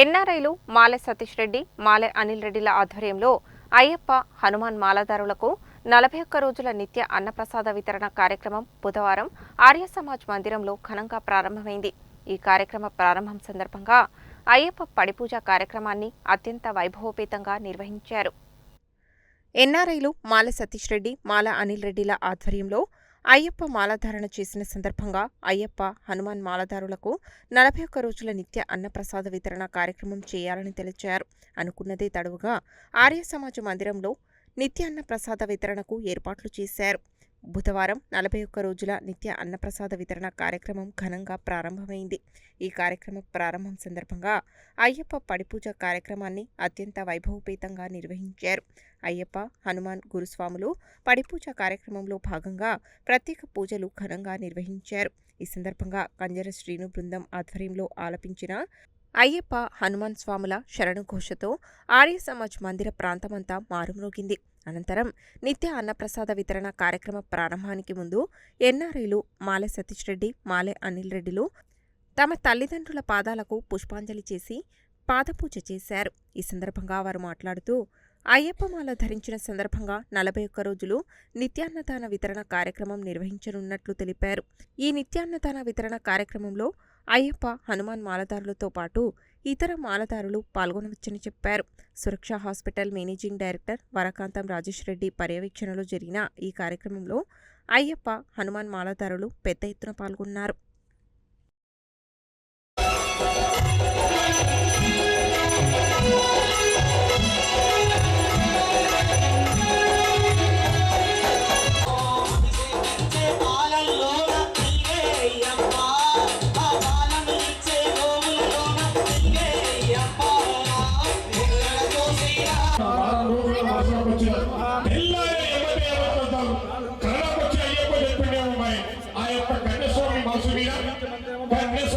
ఎన్ఆర్ఐలు మాలె సతీష్ రెడ్డి మాలె అనిల్ రెడ్డిల ఆధ్వర్యంలో అయ్యప్ప హనుమాన్ మాలదారులకు నలభై ఒక్క రోజుల నిత్య అన్నప్రసాద వితరణ కార్యక్రమం బుధవారం ఆర్య సమాజ్ మందిరంలో ఘనంగా ప్రారంభమైంది. ఈ కార్యక్రమ ప్రారంభం సందర్భంగా అయ్యప్ప పడిపూజ కార్యక్రమాన్ని అత్యంత వైభవోపేతంగా నిర్వహించారు. ఎన్ఆర్ఐలు మాల సతీష్ రెడ్డి మాల అనిల్ రెడ్డిల ఆధ్వర్యంలో అయ్యప్ప మాలధారణ చేసిన సందర్భంగా అయ్యప్ప హనుమాన్ మాలధారులకు నలభై ఒక్క రోజుల నిత్య అన్నప్రసాద వితరణ కార్యక్రమం చేయాలని తెలిచారు అనుకున్నదే తడువుగా ఆర్య సమాజ మందిరంలో నిత్య అన్నప్రసాద వితరణకు ఏర్పాట్లు చేశారు. బుధవారం నలభై ఒక్క రోజుల నిత్య అన్నప్రసాద వితరణ కార్యక్రమం ఘనంగా ప్రారంభమైంది. ఈ కార్యక్రమ ప్రారంభం సందర్భంగా అయ్యప్ప పడిపూజ కార్యక్రమాన్ని అత్యంత వైభవపేతంగా నిర్వహించారు. అయ్యప్ప హనుమాన్ గురుస్వాములు పడిపూజ కార్యక్రమంలో భాగంగా ప్రత్యేక పూజలు ఘనంగా నిర్వహించారు. ఈ సందర్భంగా కంజర శ్రీను బృందం ఆధ్వర్యంలో ఆలపించిన అయ్యప్ప హనుమాన్ స్వాముల శరణుఘోషతో ఆర్య సమాజ్ మందిర ప్రాంతమంతా మారుమ్రోగింది. అనంతరం నిత్య అన్నప్రసాద వితరణ కార్యక్రమ ప్రారంభానికి ముందు ఎన్ఆర్ఐలు మాలె సతీష్ రెడ్డి మాలె అనిల్ రెడ్డిలు తమ తల్లిదండ్రుల పాదాలకు పుష్పాంజలి చేసి పాదపూజ చేశారు. ఈ సందర్భంగా వారు మాట్లాడుతూ అయ్యప్పమాల ధరించిన సందర్భంగా నలభై ఒక్క రోజులు నిత్యాన్నదాన వితరణ కార్యక్రమం నిర్వహించనున్నట్లు తెలిపారు. ఈ నిత్యాన్నదాన వితరణ కార్యక్రమంలో అయ్యప్ప హనుమాన్ మాలదారులతో పాటు ఇతర మాలదారులు పాల్గొనవచ్చని చెప్పారు. Suraksha hospital managing director Varakantham Rajesh Reddy పర్యవేక్షణలో జరిగిన ఈ కార్యక్రమంలో అయ్యప్ప హనుమాన్ మాలదారులు పెద్ద ఎత్తున పాల్గొన్నారు. కన్యస్వామి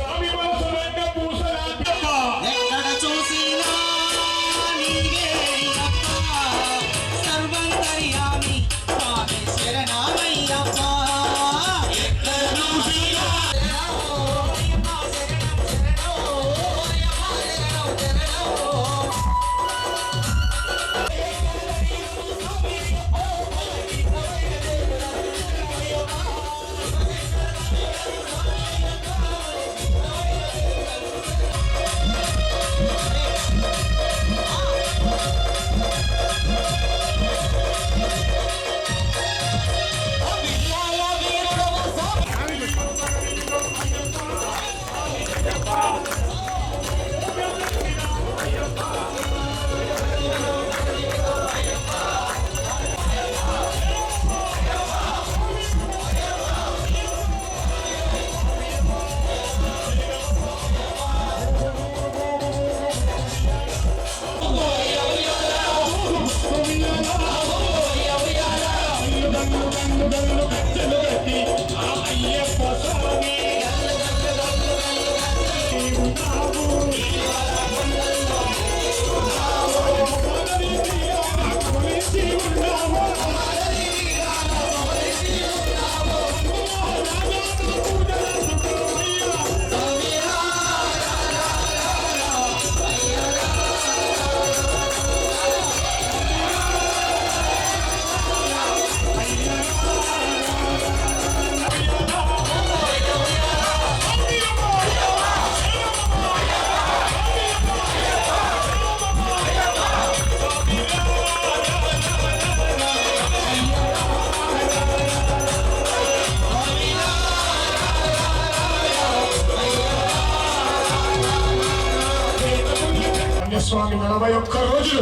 నలభై ఒక్క రోజులు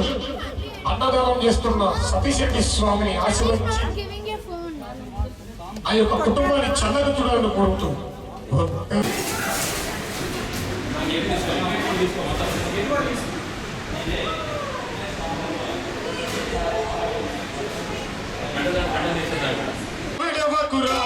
అన్నదానం చేస్తున్న సతీశెట్టి స్వామిని ఆశీర్వదించి. ఆ యొక్క కుటుంబాన్ని చల్లగతులను కోరుతూ విడవకురా.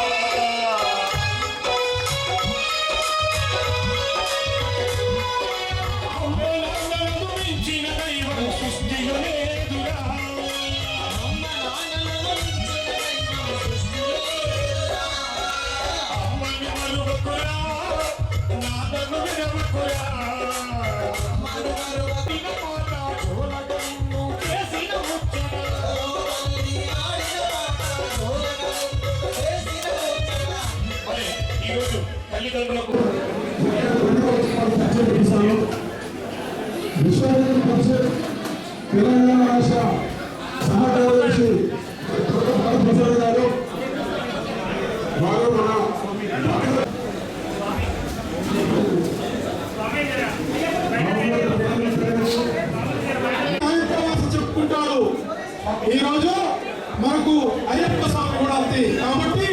తల్లిదండ్రులకు విశ్వవిద్యాలయం పరిషత్ తెలంగాణ రాష్ట్ర సహకార్యదర్శి ప్రసాద్ గారు వారు మన చెప్పుకుంటారు. ఈరోజు మనకు అయ్యప్ప స్వామి కూడా ఉంది. కాబట్టి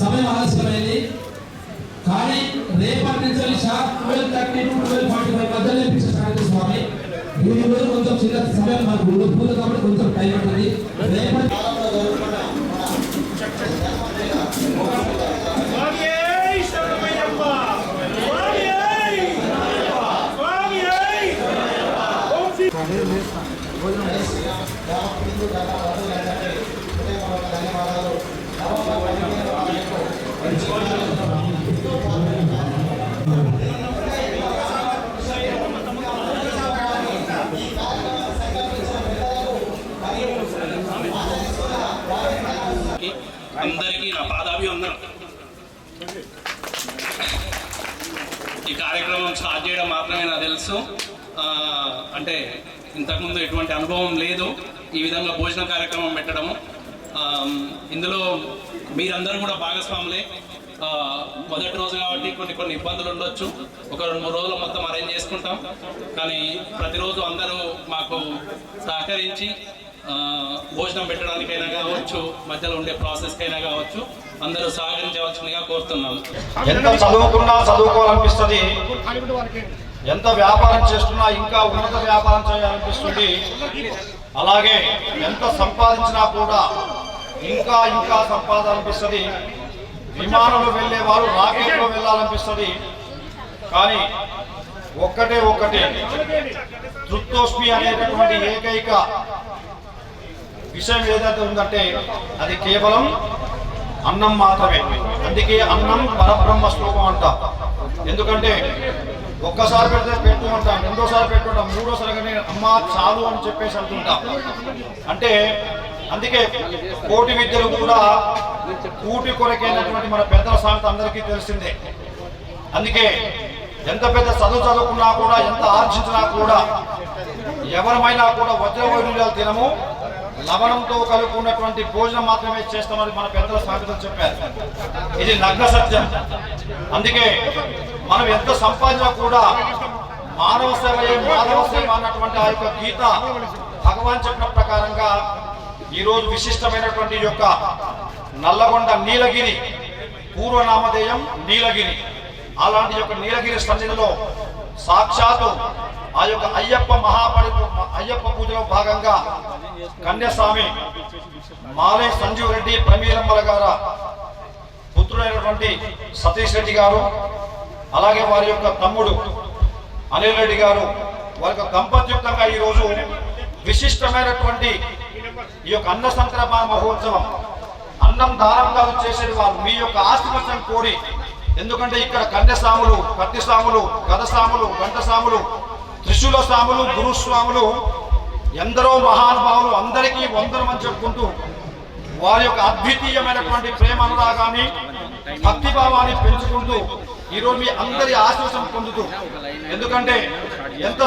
సమయం ఆలస్యమైంది కానీ రేపటి నుంచి sharp twelve thirty to twelve forty five మధ్యలో ఇప్పించారు స్వామి. ఈ రోజు కొంచెం చిన్న సమయం మనకు ఉండదు కాబట్టి కొంచెం టైం ఉంటుంది రేపటి అందరికీ నా పాదాభివందనం. ఈ కార్యక్రమం స్టార్ట్ చేయడం మాత్రమే నాకు తెలుసు. అంటే ఇంతకుముందు ఎటువంటి అనుభవం లేదు ఈ విధంగా భోజన కార్యక్రమం పెట్టడము. ఇందులో మీరందరూ కూడా భాగస్వాములే. మొదటి రోజు కాబట్టి కొన్ని కొన్ని ఇబ్బందులు ఉండొచ్చు. ఒక రెండు మూడు రోజులు మొత్తం అరేంజ్ చేసుకుంటాం. కానీ ప్రతిరోజు అందరూ మాకు సహకరించి భోజనం పెట్టడానికైనా కావచ్చు మధ్యలో ఉండే ప్రాసెస్కైనా కావచ్చు అందరూ సహకరించవలసిందిగా కోరుతున్నాను. ఎంత చదువుకున్నా చదువుకోవాలనిపిస్తుంది. ఎంత వ్యాపారం చేస్తున్నా ఇంకా ఉన్నత వ్యాపారం చేయాలనిపిస్తుంది. అలాగే ఎంత సంపాదించినా కూడా ఇంకా ఇంకా సంపాదాలనిపిస్తుంది విమానంలో వెళ్ళేవారు రాకెట్లో వెళ్ళాలనిపిస్తుంది. కానీ ఒక్కటే ఒక్కటే తృప్తోష్మి అనేటటువంటి ఏకైక విషయం ఏదైతే ఉందంటే అది కేవలం అన్నం మాత్రమే. అందుకే అన్నం పరబ్రహ్మ శ్లోకం అంట. ఎందుకంటే ఒక్కసారి పెడితే పెట్టు అంటాం రెండోసారి పెట్టుకుంటాం మూడోసారి కానీ అమ్మ చాలు అని చెప్పేసి అంటుంటాం. అంటే అందుకే కోటి విద్యలు కూడా కూటి కొరకైనటువంటి మన పెద్దల సామెత అందరికీ తెలిసిందే. అందుకే ఎంత పెద్ద చదువు చదువుకున్నా కూడా ఎంత ఆర్జించినా కూడా ఎవరమైనా కూడా వజ్రవైరుల్యాలు తినము లవణంతో కలుపుకున్నటువంటి భోజనం మాత్రమే చేస్తామని మన పెద్దల సామెతలు చెప్పారు. ఇది నగ్న సత్యం. అందుకే మనం ఎంత సంపాదించినా కూడా మానవ సేవ మానవ సేవ అన్నటువంటి ఆ యొక్క గీత భగవాన్ చెప్పిన ప్రకారంగా ఈరోజు విశిష్టమైనటువంటి యొక్క నల్లగొండ నీలగిరి పూర్వనామధేయం నీలగిరి. అలాంటి యొక్క నీలగిరి సన్నిధిలో సాక్షాత్తు ఆ యొక్క అయ్యప్ప మహాపరి అయ్యప్ప పూజలో భాగంగా కన్యస్వామి మాలే సంజీవ్ రెడ్డి ప్రమీలమ్మల గారు పుత్రుడైనటువంటి సతీష్ రెడ్డి గారు అలాగే వారి యొక్క తమ్ముడు అనిల్ రెడ్డి గారు వారి యొక్క దంపత్యుక్తంగా ఈరోజు విశిష్టమైనటువంటి ఈ యొక్క అన్న సంక్రమణ మహోత్సవం అన్నం దారంగా వచ్చేసేది వారు మీ యొక్క ఆశీర్వచనం కోరి. ఎందుకంటే ఇక్కడ కన్యస్వాములు కత్తి స్వాములు గధస్వాములు గంట త్రిశూల స్వాములు గురుస్వాములు ఎందరో మహానుభావులు అందరికీ వందనమని చెప్పుకుంటూ వారి యొక్క అద్వితీయమైనటువంటి ప్రేమ అనురాగాన్ని భక్తిభావాన్ని పెంచుకుంటూ ఈరోజు మీ అందరి ఆశ్వాసం పొందుతూ. ఎందుకంటే ఎంత